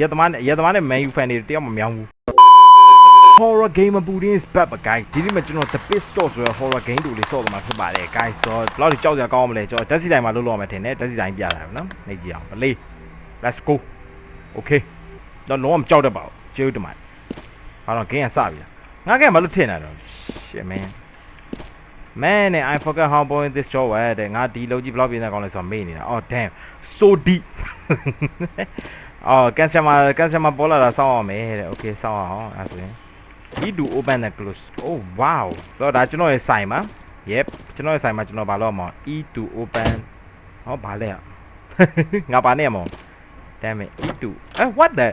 ရက်သမားနဲ့ရက်သမားနဲ့ Man U fan တွေတယောက်မမြောင်းဘူး horror game ပူတင်း is back ပါ guys ဒီနေ့မှာကျွန်တော် The Pit Stop ဆိုတဲ့ horror game တူလေးဆော့တော့မှာဖြစ်ပါတယ် guys ဆိုတော့ဘယ်လောက်ကြောက်ကြကောင်းမလဲကျွန်တော်တက်စီတိုင်းမှာလုပ်လို့ရမယ်ထင်တယ်တက်စီတိုင်းပြတာပဲနော်နေကြည့်အောင်လေး let's go okay တော့လုံးဝမကြောက်တတ်ပါဘူးကျေးဇူးတင်ပါတယ်ဟာတော့ game ကစပြီလားငါကမလို့ထင်တာတော့ shit man man I forgot how boring this job was တဲ့ငါဒီလုံးကြီးဘယ်လောက်ပြင်းနေကောင်းလဲဆိုတော့မေ့နေတာ oh damn so deep အော် customer customer ပေါ်လာတာစောင့်အောင်မယ်တဲ့ okay စောင့်အောင်အဲ့ဆိုရင် need to open and close oh wow ဆိုတော့ဒါကျွန်တော်ရဲ့ဆိုင်မှာ yep ကျွန်တော်ရဲ့ဆိုင်မှာကျွန်တော်ဘာလုပ်ရမလဲ e to open ဟောဘာလဲอ่ะငါပါနေရမအောင် damn it e to အဲ what the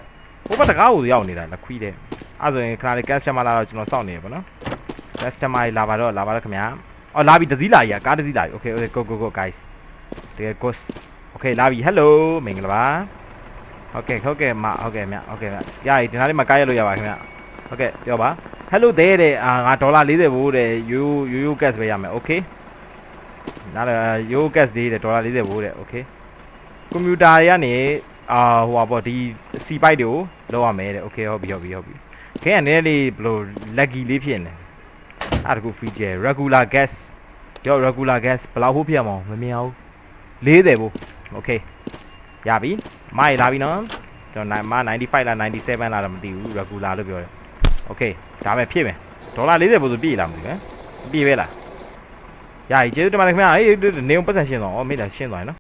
ဟိုဘက်တကားကိုရောက်နေတာလက်ခွီးတဲ့အဲ့ဆိုရင်ခဏလေး customer လာတော့ကျွန်တော်စောင့်နေရပါတော့ customer လာပါတော့လာပါတော့ခင်ဗျာအော်လာပြီတစည်းလာကြီးကားတစည်းလာပြီ okay okay go go go guys တကယ် go okay လာပြီ hello မင်္ဂလာပါ ဟုတ်ကဲ့ဟုတ်ကဲ့မဟုတ်ကဲ့မြဟုတ်ကဲ့မြရည်ဒီနားလေးမှာကားရလို့ရပါခင်ဗျဟုတ်ကဲ့ပြောပါ hello တဲ့တဲ့အာငါဒေါ်လာ40ဘိုးတဲ့ယူယူယူ gas ပဲရမယ် okay နားလေယူ gas လေးတဲ့ဒေါ်လာ40ဘိုးတဲ့ okay ကွန်ပျူတာတွေကနေအာဟိုပါပေါ့ဒီ C byte တွေကိုလောက်ရမယ်တဲ့ okay ဟုတ်ပြီဟုတ်ပြီဟုတ်ပြီခဲကနည်းလေးဘယ်လို laggy လေးဖြစ်နေအဲ့ဒါကူ feature regular gas ပြော regular gas ဘယ်လောက်ဖို့ဖြစ်အောင်မမြင်အောင်40ဘိုး okay ရပြီမိုက်လာပြီနော်ကျွန်တော်မ95လား97လားတော့မသိဘူး regular လို့ပြောတယ် okay ဒါပဲဖြစ်မယ်ဒေါ်လာ40ဘိုးဆိုပြည့်လာမသိဘူးဟမ်ပြည့်ပဲလားရပြီကျေးဇူးတင်ပါတယ်ခင်ဗျာအေးနေုံပတ်စံရှင်းသွားအောင်မေးတာရှင်းသွားရင်နော်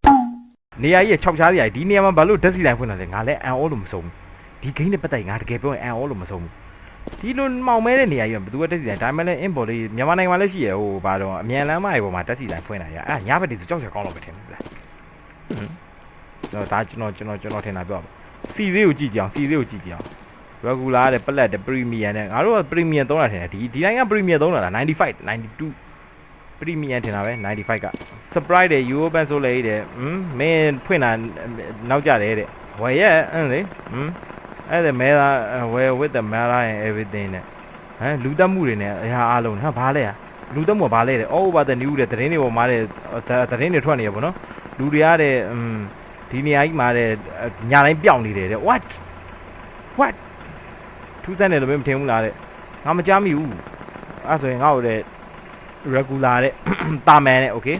နေရာကြီး6ချားစီရာဒီနေရာမှာဘာလို့ဓာတ်စီတိုင်းဖွင့်လာလဲငါလည်းအန်အောလို့မဆုံးဘူးဒီဂိမ်းနဲ့ပတ်သက်ငါတကယ်ပြောရင်အန်အောလို့မဆုံးဘူးဒီလိုမောင်မဲတဲ့နေရာကြီးကဘယ်သူကဓာတ်စီတိုင်းဒါမှလည်း import လေးမြန်မာနိုင်ငံမှာလည်းရှိရဟိုဘာတော့အမြန်လမ်းမကြီးပေါ်မှာဓာတ်စီတိုင်းဖွင့်လာရအဲ့ညဘက်ဒီဆိုကြောက်ချကောင်းတော့ပဲထင်တယ်လား ဟွန်းတော့ဒါကျွန်တော်ကျွန်တော်ကျွန်တော်ထင်တာပြောပါစီသေးကိုကြည့်ကြအောင်စီသေးကိုကြည့်ကြအောင် regular တဲ့ plat တဲ့ premium တဲ့ငါတို့က premium သုံးတာထင်တယ်ဒီဒီတိုင်းက premium သုံးတာလား95 92 premium ထင်တာပဲ95က surprise တဲ့ euro band ဆိုလေတဲ့ဟမ်မင်းဖွင့်တာနောက်ကြတယ်တဲ့ဝယ်ရဲ့အဲ့လေဟမ်အဲ့ဒါမဲလာ wear with the mala and everything တဲ့ဟမ်လူတက်မှုတွေနဲ့အရာအားလုံးဟာဘာလဲอ่ะလူတက်မှုကဘာလဲတဲ့ all over the new တဲ့သတင်းတွေပေါ်မှာတဲ့သတင်းတွေထွက်နေရပေါ့နော်လူတွေကတဲ့ဟမ် ဒီနေရာကြီးမှာတဲ့ညာတိုင်းပြောင်းနေတယ်တဲ့ what what ထူးဆန်းတယ်လို့မထင်ဘူးလားတဲ့ငါမကြားမိဘူးအဲ့ဆိုရင်ငါ့ကိုတဲ့ regular တဲ့တာမန်တဲ့ okay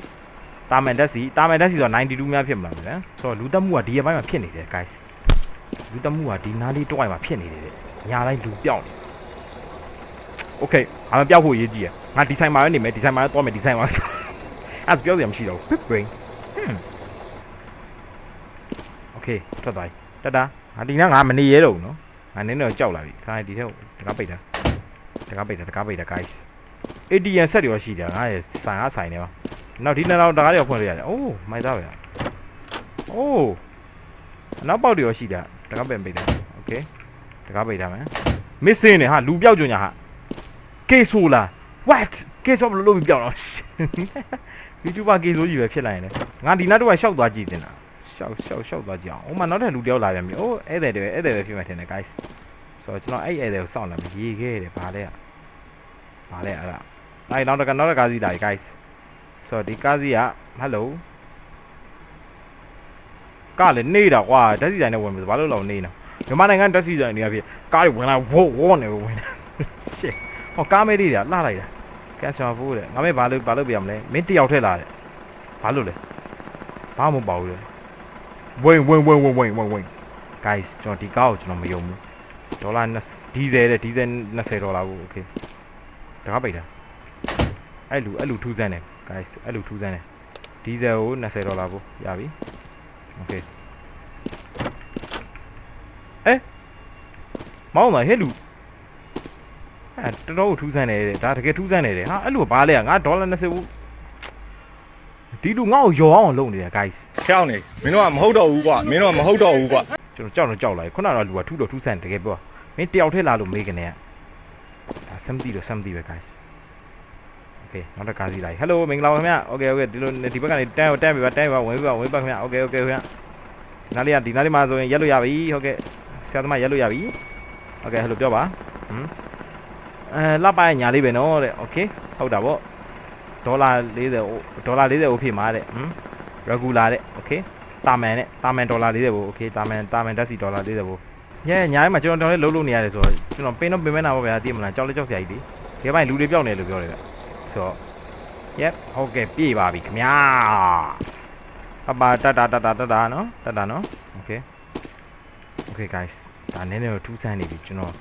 တာမန်တက်စီတာမန်တက်စီဆိုတော့92များဖြစ်မလားဗျာဆိုတော့လူတက်မှုကဒီရက်ပိုင်းမှာဖြစ်နေတယ် guys လူတက်မှုကဒီနားလေးတွိုက်မှာဖြစ်နေတယ်တဲ့ညာတိုင်းလူပြောင်းနေ okay အမပြောက်ဖို့ရေးကြည့်ရငါဒီဆိုင်မှာပဲနေမယ်ဒီဆိုင်မှာပဲသွားမယ်ဒီဆိုင်မှာအဲ့ဒါပြောစရာမရှိတော့ဘူး big brain okay ထွက်သွားပြီတတာငါဒီနားငါမနေရဲတော့ဘူးနော်ငါနင်းတော့ကြောက်လာပြီခါဒီထဲတကားပိတ်တာတကားပိတ်တာတကားပိတ်တာ guys ATM ဆက်ရောရှိတယ်ငါရဲ့ဆိုင်အားဆိုင်နေပါနောက်ဒီနောက်တကားရောဖွင့်လို့ရတယ်အိုးမိုက်သားပဲအိုးနောက်ပေါက်တွေရောရှိတယ်တကားပိတ်ပိတ်တယ် okay တကားပိတ်တာမယ် missing နေဟာလူပြောက်ကြညာဟာကေဆိုလား what ကေဆိုဘယ်လိုလုပ်ပြီးပြောက်တော့ YouTuber ကေဆိုကြီးပဲဖြစ်လာရင်လေငါဒီနောက်တော့ရှောက်သွားကြည့်တင်တာ ရှောက်ရှောက်ရှောက်သွားကြည့်အောင်ဟိုမှာနောက်ထပ်လူတယောက်လာပြန်ပြီအိုးဧည့်သည်တွေဧည့်သည်ပဲဖြစ်မှထင်တယ် guys ဆိုတော့ကျွန်တော်အဲ့ဧည့်သည်ကိုစောင့်လာပြီရေးခဲ့တယ်ဗာလဲဗာလဲအဲ့ဒါအဲ့နောက်တကနောက်တကားစီလာပြီ guys ဆိုတော့ဒီကားစီက hello ကားလေနေတာကွာဓာတ်စီတိုင်းနဲ့ဝင်ပြီဘာလို့လောက်နေနေမြန်မာနိုင်ငံဓာတ်စီတိုင်းနေရဖြစ်ကားတွေဝင်လာဝေါဝေါနေဝင်နေ shit ဟောကားမဲလေးတွေကလှလိုက်တာကက်ဆာဖိုးတဲ့ငါမဲဘာလို့ဘာလို့ပြရမလဲမင်းတယောက်ထဲလာတယ်ဘာလို့လဲဘာမှမပေါ့ဘူးလေ ဝင်ဝင်ဝင်ဝင်ဝင်ဝင်ဝင် guys ကျွန်တော်ဒီကားကိုကျွန်တော်မယုံဘူးဒေါ်လာ20ဒီဇယ်တဲ့ဒီဇယ်20ဒေါ်လာကို okay တကားပိတ်တာအဲ့လူအဲ့လူထူးဆန်းတယ် guys အဲ့လူထူးဆန်းတယ်ဒီဇယ်ကို20ဒေါ်လာကိုရပြီ okay အဲမောင်းလာဟဲ့လူအဲတော်တော်ထူးဆန်းတယ်တဲ့ဒါတကယ်ထူးဆန်းတယ်တဲ့ဟာအဲ့လိုဘာလဲငါဒေါ်လာ20ဘူးဒီလူငါ့ကိုယောအောင်လုပ်နေတယ် guys ချောင်းနေမင်းတို့ကမဟုတ်တော့ဘူးကွာမင်းတို့ကမဟုတ်တော့ဘူးကွာကျွန်တော်ကြောက်တော့ကြောက်လာပြီခုနကတော့လူကထူးတော့ထူးဆန်းတယ်တကယ်ပြောမင်းတယောက်ထဲလာလို့မေးကနေကဒါ something တော့ something ပဲ guys okay နောက်တစ်ခါစီလိုက် hello မင်္ဂလာပါခင်ဗျ okay okay ဒီလိုဒီဘက်ကနေတန်းတန်းပြပါတန်းပြပါဝင်ပြပါဝင်ပါခင်ဗျ okay okay ခင်ဗျနားလေးကဒီနားလေးမှာဆိုရင်ရက်လို့ရပြီဟုတ်ကဲ့ဆရာသမားရက်လို့ရပြီ okay hello ပြောပါဟမ်အဲလောက်ပါညာလေးပဲနော်တဲ့ okay ဟုတ်တာပေါ့ဒေါ်လာ40ဒေါ်လာ40ကိုဖြစ်မှာတဲ့ဟမ် regular တဲ့ okay တာမန်နဲ့တာမန်ဒေါ်လာ40ဘူး okay တာမန်တာမန်ဓာတ်စီဒေါ်လာ40ဘူးညညာမှာကျွန်တော်တောင်းလေးလုံးလုံးနေရတယ်ဆိုတော့ကျွန်တော်ပင်းတော့ပင်မဲနာပါဗျာသိမလားကြောက်လဲကြောက်စရာကြီးဒီဒီဘက်လူတွေပြောင်းနေလို့ပြောတယ်ဗျဆိုတော့ yep ဟုတ်ကဲ့ပြေးပါပြီခင်ဗျာအပါတတာတတာတတာနော်တတာနော် okay okay guys ဒါနည်းနည်းတော့ထူးဆန်းနေပြီကျွန်တော်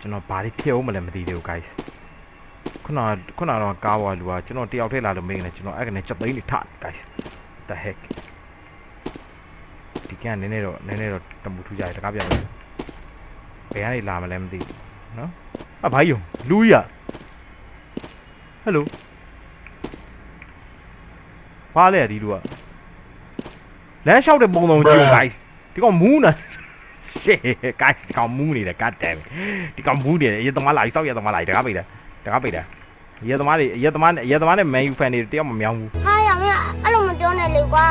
ကျွန်တော်ဘာတွေဖြစ်အောင်မလဲမသိသေးဘူး guys ခုနကခုနကတော့ကားဝါလူကကျွန်တော်တယောက်ထဲလာလို့မင်းနဲ့ကျွန်တော်အဲ့ကနေချက်သိန်းနေထ guys the heck ဒီကနည်းနည်းတော့နည်းနည်းတော့တမှုထူးကြတယ်တကားပြောင်းလို့ဘယ်ကနေလာမလဲမသိဘူးနော်အဘာယုံလူရဟယ်လိုဘာလဲဒီလူကလမ်းလျှောက်တဲ့ပုံစံကြည့် guys ဒီကောင်မူးနေ shit guys ဒီကောင်မူးနေတယ် god damn ဒီကောင်မူးနေတယ်ရေသမားလာစောက်ရေသမားလာတကားပိတ်တယ် တကားပိတ်တယ်ရေသမားတွေရေသမားရေသမားနဲ့ man u fan တွေတယောက်မမြောင်းဘူးဟာရမင်းအဲ့လိုမပြောနဲ့လေကွာ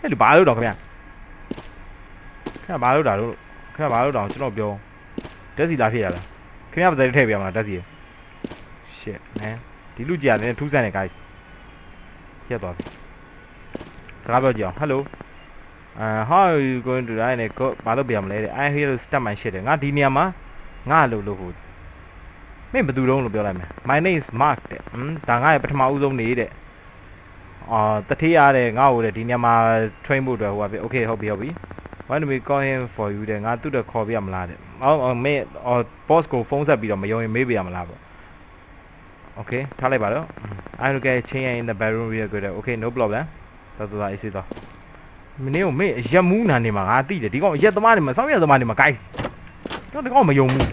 အဲ့ဒီဘာလို့တော့ခင်ဗျာခင်ဗျာဘာလို့တာလို့ခင်ဗျာဘာလို့တော့ကျွန်တော်ပြောတက်စီလာဖြစ်ရလားခင်ဗျာပါတဲ့ထည့်ပြရမလားတက်စီ shit man ဒီလူကြီးကလည်းထူးဆန်းနေ guys ရက်သွားပြီစကားပြောကြည့်အောင် hello uh how are you going to die နဲ့ကိုဘာလို့ပြရမလဲတဲ့ I hear you start my shit တဲ့ငါဒီနေရာမှာ ငါလို့လို့ဟိုမင်းဘယ်သူတုံးလို့ပြောလိုက်မယ် my name is mark တဲ့ဟမ်ဒါငါရဲ့ပထမဦးဆုံးနေတဲ့အာတထေးရတဲ့ငါ့ကိုတဲ့ဒီနေရာမှာ train ဖို့အတွက်ဟိုပါပြီ okay ဟုတ်ပြီဟုတ်ပြီ why do we call him for you တဲ့ငါသူ့တော့ခေါ်ပြရမလားတဲ့အော်အော်မင်းအော် boss ကိုဖုန်းဆက်ပြီးတော့မယုံရင်မေးပြရမလားပေါ့ okay ထားလိုက်ပါတော့ I will get change in the bedroom real good okay no problem တော်တော်အေးစေးတော့မင်းကိုမေးရက်မူးနာနေမှာငါသိတယ်ဒီကောင်ရက်သမားနေမှာစောင်းရက်သမားနေမှာ guys တော့ဒီကောင်မယုံဘူး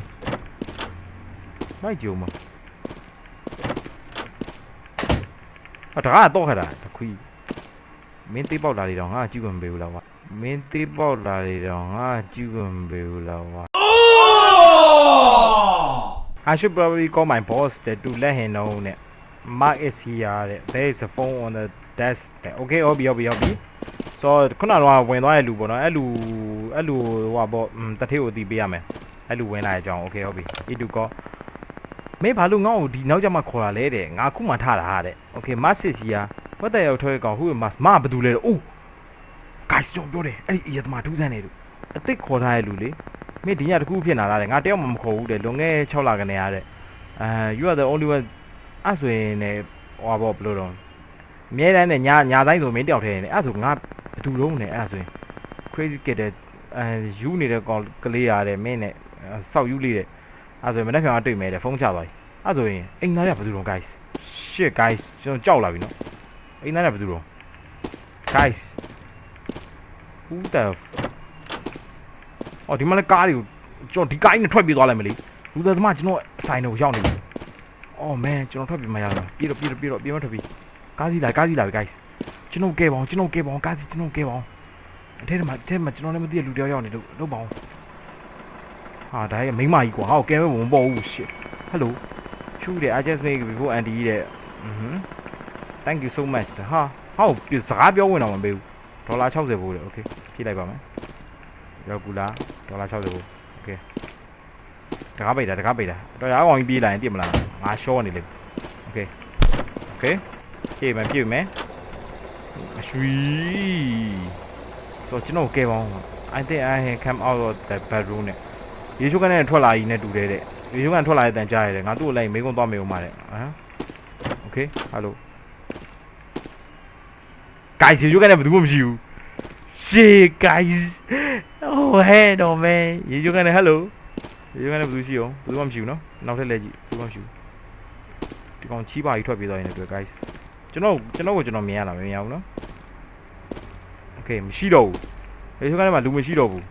မိုက်ကြုံမအတကားတော့ခတာတခွီမင်းတေးပေါက်လာလေတော့ငါကြည့်ခွင့်မပေးဘူးလားကွာမင်းတေးပေါက်လာလေတော့ငါကြည့်ခွင့်မပေးဘူးလားကွာ I should probably call my boss that to let him know that Mark is here that there is a phone on the desk that okay ဟုတ်ပြီဟုတ်ပြီဟုတ်ပြီ so ခုနကတော့ဝင်သွားတဲ့လူပေါ့နော်အဲ့လူအဲ့လူဟိုပေါ့တထေးကိုအတီးပေးရမယ် အဲ့လူဝင်လာတဲ့အကြောင်း okay ဟုတ်ပြီ it to call မင်းဘာလို့ငါ့ကိုဒီနောက်ကျမှခေါ်လာလဲတဲ့ငါခုမှထားတာဟာတဲ့ okay Mark is here what the hell ထွေးကောင် who is Mark မဘာတူလဲတဲ့ oh guys ကျွန်တော်ပြောတယ်အဲ့ဒီအရသမားထူးဆန်းနေလို့အစ်စ်ခေါ်ထားတဲ့လူလေမင်းဒီညတစ်ခုဖြစ်လာတာတဲ့ငါတယောက်မှမခေါ်ဘူးတဲ့လွန်ခဲ့6လကနေရတဲ့အဲ you are the only one အဲ့ဆိုရင်လည်းဟောဘောဘယ်လိုတော့အမြဲတမ်းနဲ့ညာညာတိုင်းဆိုမင်းတယောက်ထဲနေအဲ့ဆိုငါအတူလုံးနေအဲ့ဆိုရင် crazy kid တဲ့အဲယူနေတဲ့ကောင်ကလေးရတယ်မင်းနဲ့ စောက်ယူလေးတဲ့အဲ့ဆိုရင်မနေ့ကတွေ့မယ်တဲ့ဖုန်းချသွားပြီအဲ့ဆိုရင်အိမ်သားရဘယ်သူတော့ guys shit guys ကျွန်တော်ကြောက်လာပြီနော်အိမ်သားရဘယ်သူတော့ guys who the အော်ဒီမှာလည်းကားတွေကိုကျွန်တော်ဒီကားကြီးနဲ့ထွက်ပြေးသွားလိုက်မလို့လူသားသမားကျွန်တော်အဆိုင်ကိုရောက်နေပြီအော်မန်ကျွန်တော်ထွက်ပြေးမရတော့ပြေးတော့ပြေးတော့ပြေးတော့ပြေးမထွက်ပြေးကားစီးလာကားစီးလာပြီ guys ကျွန်တော်ကဲပါအောင်ကျွန်တော်ကဲပါအောင်ကားစီးကျွန်တော်ကဲပါအောင်အထဲမှာအထဲမှာကျွန်တော်လည်းမသိတဲ့လူတယောက်ရောက်နေလို့လုပ်ပါအောင် ဟာဒါရဲ့မိန်းမကြီးကွာဟောကဲမဲမပေါ်ဘူး shit hello ချူတယ် I just make before Andy တဲ့อือ thank you so much ဟာဟောပြစကားပြောဝင်တော့မပေးဘူးဒေါ်လာ60ဘူးလေ okay ဖြည့်လိုက်ပါမယ်ရောက်ကူလားဒေါ်လာ60ဘူး okay တကားပိတ်တာတကားပိတ်တာတော့ရအောင်ကြီးပြေးလာရင်ပြစ်မလားငါရှော့နေလေ okay okay ပြေးမယ်ပြေးမယ်အရွှီဆိုကျွန်တော်ကဲပါအောင် I think I can come out of the bedroom နဲ့ ရေချိုးကနေထွက်လာကြီးနဲ့တူတယ်တဲ့ရေချိုးကနေထွက်လာတဲ့တန်ကြားရတယ်ငါသူ့ကိုလိုက်မေးခွန်းသွားမေးဦးမှာတဲ့ဟမ် okay hello guys ရေချိုးကနေဘယ်သူမှမရှိဘူး shit guys oh hey no man ရေချိုးကနေ hello ရေချိုးကနေဘယ်သူရှိအောင်ဘယ်သူမှမရှိဘူးနော်နောက်ထပ်လဲကြည့်ဘယ်သူမှမရှိဘူးဒီကောင်ချီးပါကြီးထွက်ပြေးသွားရင်လည်းတွေ့ guys ကျွန်တော်ကျွန်တော်ကိုကျွန်တော်မြင်ရလားမမြင်ရဘူးနော် okay မရှိတော့ဘူးရေချိုးကနေမှလူမရှိတော့ဘူး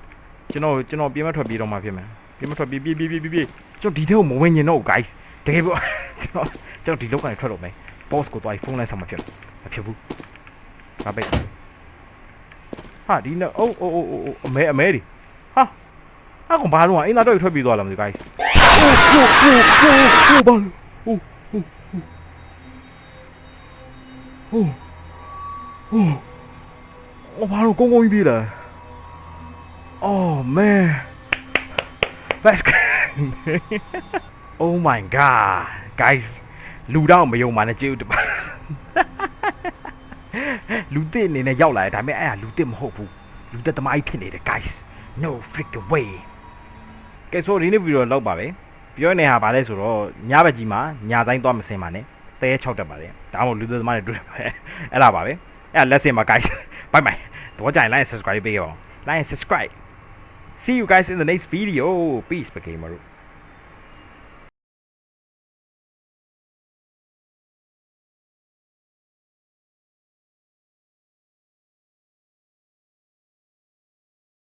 ကျွန်တော်ကျွန်တော်ပြေးမထွက်ပြေးတော့မှဖြစ်မယ် ပြေးမထွက်ပြေးပြေးပြေးပြေးပြေးကျွန်တော်ဒီထဲကိုမဝင်ရင်တော့ guys တကယ်ပေါ့ကျွန်တော်ကျွန်တော်ဒီလောက်ကနေထွက်တော့မယ် boss ကိုသွားဖုန်းလိုက်ဆောင်မဖြစ်မဖြစ်ဘူးဒါပဲဟာဒီနော်အိုးအိုးအိုးအိုးအမဲအမဲဒီဟာအကောင်ဘာလို့อ่ะအင်းသားတော့ထွက်ပြေးသွားလားမသိဘူး guys အိုးအိုးအိုးအိုးအိုးဘာလို့အိုးအိုးအိုးအိုးအိုးဘာလို့ကုန်းကုန်းကြီးပြေးလာ Oh man Let's go Oh my god guys လူတော့မယုံပါနဲ့ကျေးဇူးတင်ပါလူတစ်အနေနဲ့ရောက်လာတယ်ဒါပေမဲ့အဲ့ဒါလူတစ်မဟုတ်ဘူးလူသက်သမားကြီးဖြစ်နေတယ် guys no freaking way ကဲဆိုဒီနေ့ဗီဒီယိုလောက်ပါပဲပြောနေဟာဗာလဲဆိုတော့ညဘက်ကြီးမှာညာတိုင်းသွားမစင်ပါနဲ့တဲ6တက်ပါတယ်ဒါမှမဟုတ်လူသက်သမားတွေတွေ့တယ်ပဲအဲ့ဒါပါပဲအဲ့ဒါလက်စင်ပါ guys bye bye တော့ကြိုင် like subscribe ပေးရော like and subscribe See you guys in the next video. Peace, Pagamaru.